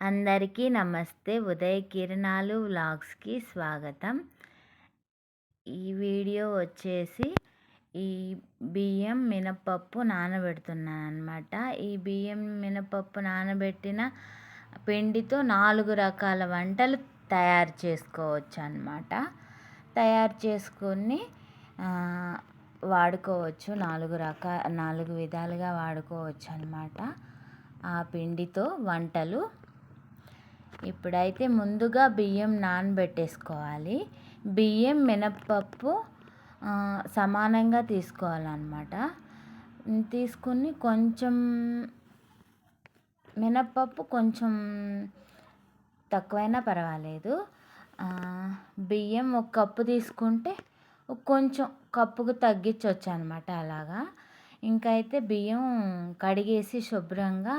అందరికీ నమస్తే. ఉదయ కిరణాలు వ్లాగ్స్కి స్వాగతం. ఈ వీడియో వచ్చేసి ఈ బియ్యం మినపప్పు నానబెడుతున్నాను అనమాట ఈ బియ్యం మినపప్పు నానబెట్టిన పిండితో నాలుగు రకాల వంటలు తయారు చేసుకోవచ్చు అనమాట తయారు చేసుకొని వాడుకోవచ్చు. నాలుగు రకాల నాలుగు విధాలుగా వాడుకోవచ్చు అనమాట ఆ పిండితో వంటలు ఇప్పుడైతే ముందుగా బియ్యం నానబెట్టేసుకోవాలి. బియ్యం మినప్పప్పు సమానంగా తీసుకోవాలన్నమాట. తీసుకుని కొంచెం మినప్పప్పు కొంచెం తక్కువైనా పర్వాలేదు. బియ్యం ఒక కప్పు తీసుకుంటే కొంచెం కప్పుకు తగ్గించవచ్చు అనమాట అలాగా. ఇంకా అయితే బియ్యం కడిగేసి శుభ్రంగా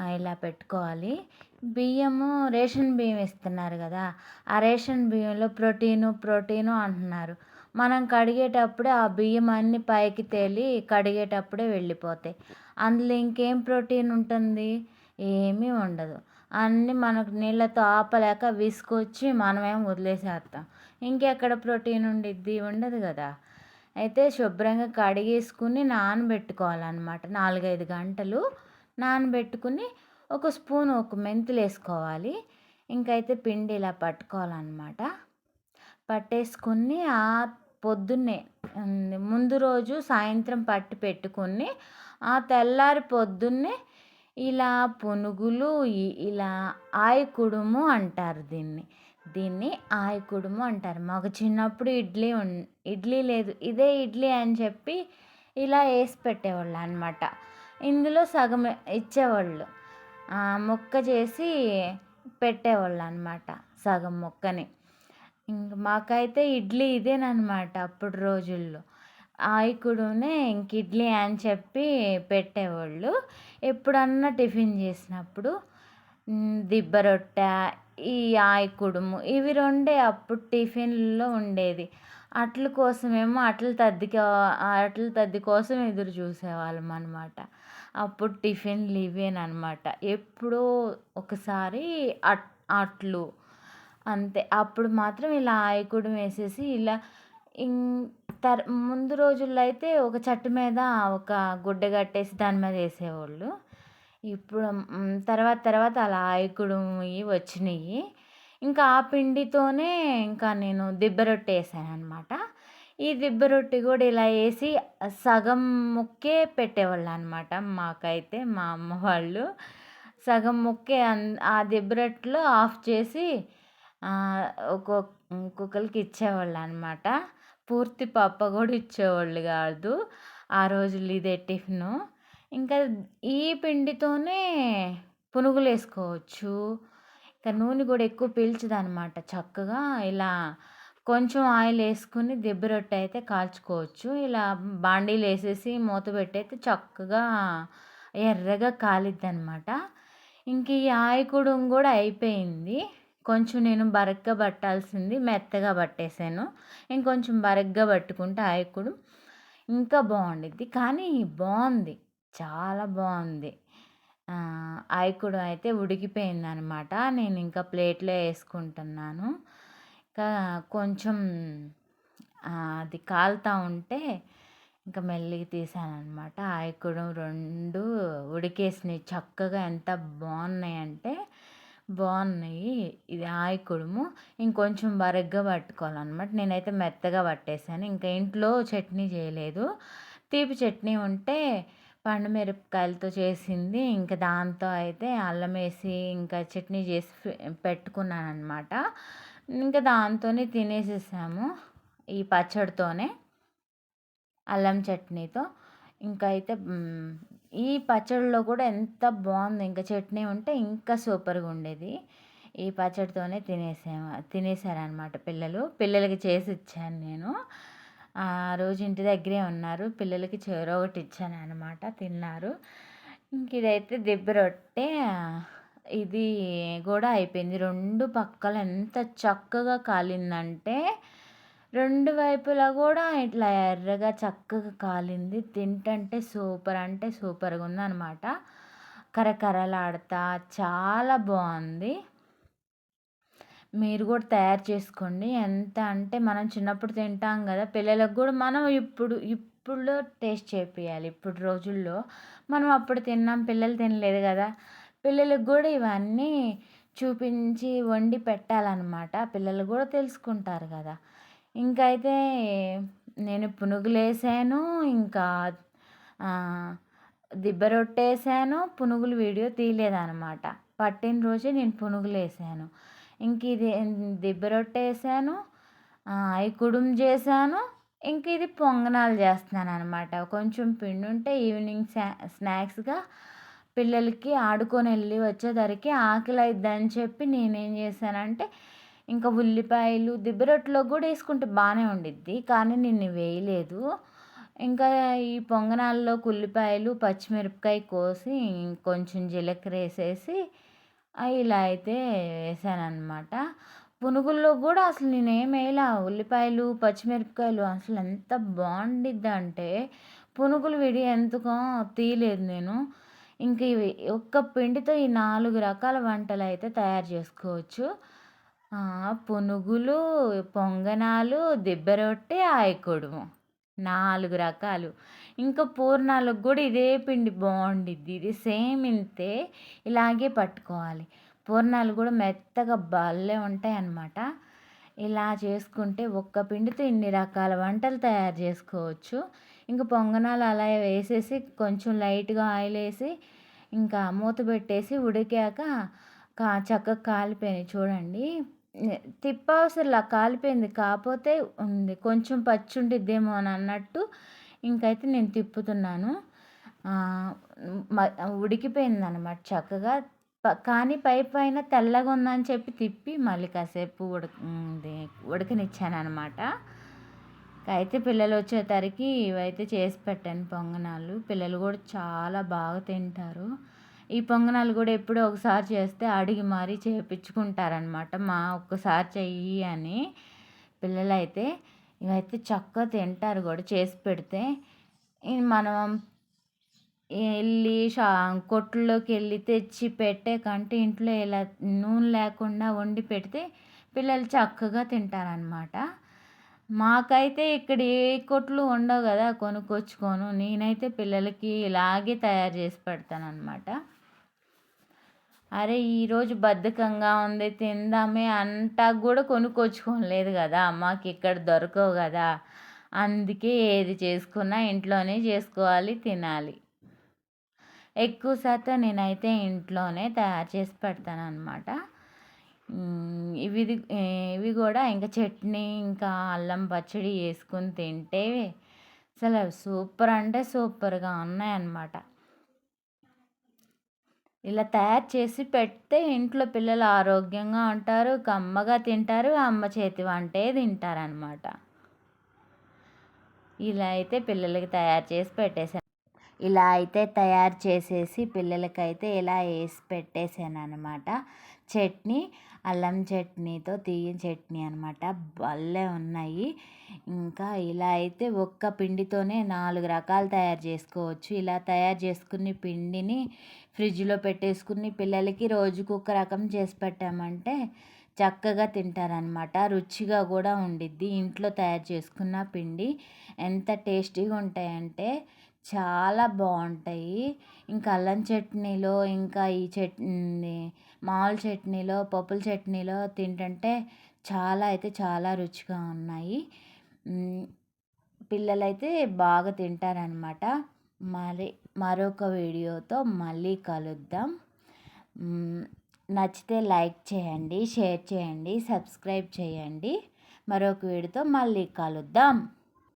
ఇలా పెట్టుకోవాలి. బియ్యము రేషన్ బియ్యం ఇస్తున్నారు కదా ఆ రేషన్ బియ్యంలో ప్రోటీను ప్రోటీను అంటున్నారు. మనం కడిగేటప్పుడే ఆ బియ్యం అన్ని పైకి తేలి కడిగేటప్పుడే వెళ్ళిపోతాయి. అందులో ఇంకేం ప్రోటీన్ ఉంటుంది? ఏమీ ఉండదు. అన్నీ మనకు నీళ్ళతో ఆపలేక విసుకొచ్చి మనమేం వదిలేసేస్తాం. ఇంకెక్కడ ప్రోటీన్ ఉండిద్ది? ఉండదు కదా. అయితే శుభ్రంగా కడిగేసుకుని నానబెట్టుకోవాలన్నమాట. నాలుగైదు గంటలు నానబెట్టుకుని ఒక స్పూన్ ఒక మెంతులు వేసుకోవాలి ఇంకైతే పిండి ఇలా పట్టుకోవాలన్నమాట. పట్టేసుకుని ఆ పొద్దున్నే ముందు రోజు సాయంత్రం పట్టి పెట్టుకుని ఆ తెల్లారి పొద్దున్నే ఇలా పునుగులు ఇలా ఆయకుడుము అంటారు దీన్ని. దీన్ని ఆయకుడుము అంటారు. మాకు చిన్నప్పుడు ఇడ్లీ ఇడ్లీ లేదు. ఇదే ఇడ్లీ అని చెప్పి ఇలా వేసి పెట్టేవాళ్ళు అనమాట ఇందులో సగం ఇచ్చేవాళ్ళు. ముక్క చేసి పెట్టేవాళ్ళు అనమాట సగం ముక్కని. ఇంక మాకైతే ఇడ్లీ ఇదేనమాట అప్పుడు రోజుల్లో. ఆయకుడునే ఇంక ఇడ్లీ అని చెప్పి పెట్టేవాళ్ళు. ఎప్పుడన్నా టిఫిన్ చేసినప్పుడు దిబ్బ రొట్టె ఈ ఆయకుడుము ఇవి రెండే అప్పుడు టిఫిన్లో ఉండేది. అట్ల కోసమేమో అట్ల తద్దిగా అట్ల తద్ది కోసం ఎదురు చూసేవాళ్ళం అనమాట అప్పుడు టిఫిన్లు ఇవేనమాట ఎప్పుడో ఒకసారి అట్ అట్లు అంతే. అప్పుడు మాత్రం ఇలా ఆయకుడు వేసేసి ఇలా తర్ ముందు రోజుల్లో అయితే ఒక చెట్టు మీద ఒక గుడ్డ కట్టేసి దాని మీద వేసేవాళ్ళు. ఇప్పుడు తర్వాత తర్వాత అలా ఆయకుడు వచ్చినాయి. ఇంకా ఆ పిండితోనే ఇంకా నేను దిబ్బ రొట్టె వేసాను అనమాట ఈ దిబ్బ రొట్టె కూడా ఇలా వేసి సగం ముక్కే పెట్టేవాళ్ళు అనమాట మాకైతే మా అమ్మ వాళ్ళు. సగం ముక్కే ఆ దిబ్బ రొట్టెలో ఆఫ్ చేసి ఒక్కొక్క ఒక్కొక్కరికి ఇచ్చేవాళ్ళు అనమాట పూర్తి పప్ప కూడా ఇచ్చేవాళ్ళు కాదు. ఆ రోజులు ఇదే టిఫిను. ఇంకా ఈ పిండితోనే పునుగులు వేసుకోవచ్చు ఇంకా నూనె కూడా ఎక్కువ పీల్చదనమాట చక్కగా ఇలా కొంచెం ఆయిల్ వేసుకుని దిబ్బ రొట్టె అయితే కాల్చుకోవచ్చు. ఇలా బాండీలు వేసేసి మూత పెట్టయితే చక్కగా ఎర్రగా కాలిద్ది అనమాట ఇంక ఈ ఆయకుడు కూడా అయిపోయింది. కొంచెం నేను బరగ్గా పట్టాల్సింది మెత్తగా పట్టేసాను. ఇంకొంచెం బరగ్గా పట్టుకుంటే ఆయకుడు ఇంకా బాగుండిద్ది. కానీ బాగుంది. చాలా బాగుంది. ఆయకుడు అయితే ఉడికిపోయింది అనమాట నేను ఇంకా ప్లేట్లో వేసుకుంటున్నాను. ఇంకా కొంచెం అది కాలుతూ ఉంటే ఇంకా మెల్లిగా తీసానమాట ఆయకుడు రెండు ఉడికేసినాయి. చక్కగా ఎంత బాగున్నాయి అంటే బాగున్నాయి. ఇది ఆయకుడుము ఇంకొంచెం బరగ్గా పట్టుకోవాలన్నమాట నేనైతే మెత్తగా పట్టేసాను. ఇంకా ఇంట్లో చట్నీ చేయలేదు. తీపి చట్నీ ఉంటే పండు మిరపకాయలతో చేసింది. ఇంకా దాంతో అయితే అల్లం వేసి ఇంకా చట్నీ చేసి పెట్టుకున్నాను అనమాట ఇంకా దాంతోనే తినేసేసాము ఈ పచ్చడితోనే అల్లం చట్నీతో. ఇంకా అయితే ఈ పచ్చడిలో కూడా ఎంత బాగుంది. ఇంకా చట్నీ ఉంటే ఇంకా సూపర్గా ఉండేది. ఈ పచ్చడితోనే తినేసాము తినేసారనమాట పిల్లలు. పిల్లలకి చేసి ఇచ్చాను నేను. ఆ రోజు ఇంటి దగ్గరే ఉన్నారు. పిల్లలకి చెరో ఒకటి ఇచ్చాను అనమాట తిన్నారు. ఇంక ఇదైతే దిబ్బ రొట్టె. ఇది కూడా అయిపోయింది. రెండు పక్కల ఎంత చక్కగా కాలిందంటే రెండు వైపులా కూడా ఇట్లా ఎర్రగా చక్కగా కాలింది. తింటంటే సూపర్ అంటే సూపర్గా ఉంది అనమాట కరకరలాడతా చాలా బాగుంది. మీరు కూడా తయారు చేసుకోండి. ఎంత అంటే మనం చిన్నప్పుడు తింటాం కదా పిల్లలకు కూడా మనం ఇప్పుడు ఇప్పుడు టేస్ట్ చేపియాలి ఇప్పుడు రోజుల్లో మనం అప్పుడు తిన్నాం పిల్లలు తినలేదు కదా. పిల్లలకు కూడా ఇవన్నీ చూపించి వండి పెట్టాలన్నమాట. పిల్లలు కూడా తెలుసుకుంటారు కదా. ఇంకా అయితే నేను పునుగులు వేసాను ఇంకా దిబ్బ రొట్టె వేసాను పునుగులు వీడియో తీయలేదన్నమాట. పట్టిన రోజే నేను పునుగులు వేసాను ఇంక ఇది దిబ్బ రొట్టె వేసాను అవి కుడుము చేశాను ఇంక ఇది పొంగనాలు చేస్తున్నాను అనమాట కొంచెం పిండి ఉంటే ఈవినింగ్ స్నాక్స్గా పిల్లలకి ఆడుకొని వెళ్ళి వచ్చేసరికి ఆకలి అయిద్దని చెప్పి నేనేం చేశానంటే ఇంకా ఉల్లిపాయలు దిబ్బ రొట్టెలో కూడా వేసుకుంటే బాగానే ఉండిద్ది కానీ నేను వేయలేదు. ఇంకా ఈ పొంగనాల్లో ఉల్లిపాయలు పచ్చిమిరపకాయ కోసి కొంచెం జీలకర్ర వేసేసి ఇలా అయితే వేసానన్నమాట. పునుగుల్లో కూడా అసలు నేనేం వేయలా. ఉల్లిపాయలు పచ్చిమిరపకాయలు అసలు ఎంత బాగుండిద్దంటే పునుగులు విడి ఎందుకో తీయలేదు నేను. ఇంక ఇవి ఒక్క పిండితో ఈ నాలుగు రకాల వంటలు అయితే తయారు చేసుకోవచ్చు. పునుగులు పొంగనాలు దిబ్బ రొట్టె ఆయకుడుము నాలుగు రకాలు. ఇంకా పూర్ణాలకు కూడా ఇదే పిండి బాగుండిద్ది. ఇది సేమ్ ఇంతే ఇలాగే పట్టుకోవాలి. పూర్ణాలు కూడా మెత్తగా భలే ఉంటాయి అన్నమాట ఇలా చేసుకుంటే ఒక్క పిండితో ఇన్ని రకాల వంటలు తయారు చేసుకోవచ్చు. ఇంకా పొంగనాలు అలా వేసేసి కొంచెం లైట్గా ఆయిల్ వేసి ఇంకా మూత పెట్టేసి ఉడికాక కా చక్కగా కాలిపోయినాయి. చూడండి. తిప్పవసరంలా కాలిపోయింది. కాకపోతే ఉంది. కొంచెం పచ్చి ఉండిద్దేమో అని అన్నట్టు ఇంకైతే నేను తిప్పుతున్నాను. ఉడికిపోయింది అనమాట చక్కగా. కానీ పై పైన తెల్లగా ఉందని చెప్పి తిప్పి మళ్ళీ కాసేపు ఉడక ఉడకనిచ్చాను అనమాట అయితే పిల్లలు వచ్చేసరికి ఇవైతే చేసి పెట్టాను పొంగనాలు. పిల్లలు కూడా చాలా బాగా తింటారు. ఈ పొంగనాలు కూడా ఎప్పుడో ఒకసారి చేస్తే అడిగి మరీ చేయించుకుంటారనమాట మా ఒక్కసారి చెయ్యి అని పిల్లలైతే ఇవైతే చక్కగా తింటారు కూడా చేసి పెడితే. మనం వెళ్ళి షా కొట్లలోకి వెళ్ళి తెచ్చి పెట్టే కంటే ఇంట్లో ఇలా నూనె లేకుండా వండి పెడితే పిల్లలు చక్కగా తింటారనమాట మాకైతే ఇక్కడ ఏ కొట్లు ఉండవు కదా కొనుక్కొచ్చుకోను. నేనైతే పిల్లలకి ఇలాగే తయారు చేసి పెడతాను అనమాట అరే ఈరోజు బద్ధకంగా ఉంది తిందామే అంటా కూడా కొనుక్కొచ్చుకోలేదు కదా మాకు ఇక్కడ దొరకవు కదా. అందుకే ఏది చేసుకున్నా ఇంట్లోనే చేసుకోవాలి తినాలి. ఎక్కువ శాతం నేనైతే ఇంట్లోనే తయారు చేసి పెడతాను అనమాట ఇవి ఇవి కూడా ఇంకా చట్నీ ఇంకా అల్లం పచ్చడి వేసుకుని తింటే అసలు సూపర్ అంటే సూపర్గా ఉన్నాయన్నమాట. ఇలా తయారు చేసి పెడితే ఇంట్లో పిల్లలు ఆరోగ్యంగా ఉంటారు కమ్మగా తింటారు అమ్మ చేతి వంటే తింటారనమాట ఇలా అయితే పిల్లలకి తయారు చేసి పెట్టేశాను. ఇలా అయితే తయారు చేసేసి పిల్లలకైతే ఇలా వేసి పెట్టేశాను అనమాట చట్నీ అల్లం చట్నీతో తీయని చట్నీ అనమాట భలే ఉన్నాయి. ఇంకా ఇలా అయితే ఒక్క పిండితోనే నాలుగు రకాలు తయారు చేసుకోవచ్చు. ఇలా తయారు చేసుకుని పిండిని ఫ్రిడ్జ్లో పెట్టేసుకుని పిల్లలకి రోజుకు ఒక రకం చేసి పెట్టామంటే చక్కగా తింటారనమాట రుచిగా కూడా ఉండిద్ది. ఇంట్లో తయారు చేసుకున్న పిండి ఎంత టేస్టీగా ఉంటాయంటే చాలా బాగుంటాయి. ఇంకా అల్లం చట్నీలో ఇంకా ఈ చట్నీ మామూలు చట్నీలో పప్పుల చట్నీలో తింటుంటే చాలా అయితే చాలా రుచిగా ఉన్నాయి. పిల్లలైతే బాగా తింటారనమాట మరి మరొక వీడియోతో మళ్ళీ కలుద్దాం. నచ్చితే లైక్ చేయండి షేర్ చేయండి సబ్స్క్రైబ్ చేయండి. మరొక వీడియోతో మళ్ళీ కలుద్దాం.